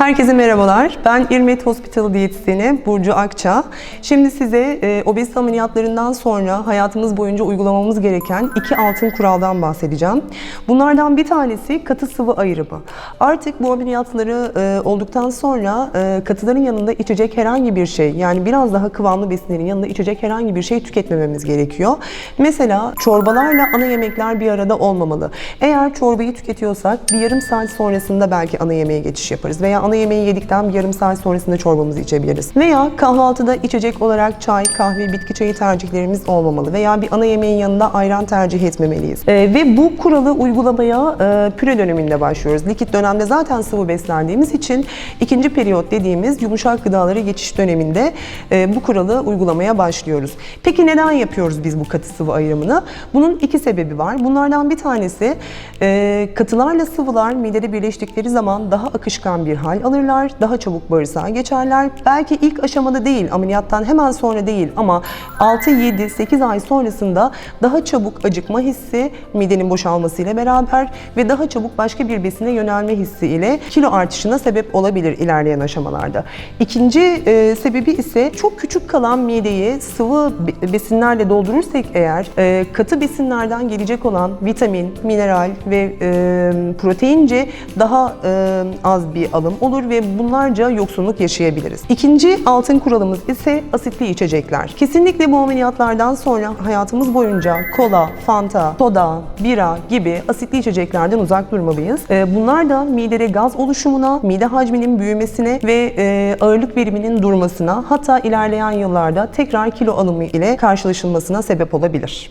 Herkese merhabalar. Ben İrmet Hospital diyetisyeni Burcu Akça. Şimdi size e, obezite ameliyatlarından sonra hayatımız boyunca uygulamamız gereken iki altın kuraldan bahsedeceğim. Bunlardan bir tanesi katı sıvı ayrımı. Artık bu ameliyatları e, olduktan sonra e, katıların yanında içecek herhangi bir şey, yani biraz daha kıvamlı besinlerin yanında içecek herhangi bir şey tüketmememiz gerekiyor. Mesela çorbalarla ana yemekler bir arada olmamalı. Eğer çorbayı tüketiyorsak bir yarım saat sonrasında belki ana yemeğe geçiş yaparız veya ana yemeği yedikten bir yarım saat sonrasında çorbamızı içebiliriz. Veya kahvaltıda içecek olarak çay, kahve, bitki çayı tercihlerimiz olmamalı veya bir ana yemeğin yanında ayran tercih etmemeliyiz. Ee, ve bu kuralı uygulamaya e, püre döneminde başlıyoruz. Likit dönemde zaten sıvı beslendiğimiz için ikinci periyot dediğimiz yumuşak gıdalara geçiş döneminde e, bu kuralı uygulamaya başlıyoruz. Peki neden yapıyoruz biz bu katı sıvı ayrımını? Bunun iki sebebi var. Bunlardan bir tanesi e, katılarla sıvılar midede birleştikleri zaman daha akışkan bir hal alırlar, daha çabuk bağırsağa geçerler. Belki ilk aşamada değil, ameliyattan hemen sonra değil ama 6, 7, 8 ay sonrasında daha çabuk acıkma hissi midenin boşalmasıyla beraber ve daha çabuk başka bir besine yönelme hissi ile kilo artışına sebep olabilir ilerleyen aşamalarda. İkinci e, sebebi ise çok küçük kalan mideyi sıvı be- besinlerle doldurursak eğer e, katı besinlerden gelecek olan vitamin, mineral ve e, proteince daha e, az bir alım olur ve bunlarca yoksunluk yaşayabiliriz. İkinci altın kuralımız ise asitli içecekler. Kesinlikle bu ameliyatlardan sonra hayatımız boyunca kola, fanta, soda, bira gibi asitli içeceklerden uzak durmalıyız. E, bunlar da midede gaz oluşumuna, mide hacminin büyümesine ve e, ağırlık veriminin durmasına hatta ilerleyen yıllarda tekrar kilo alımı ile karşılaşılmasına sebep olabilir.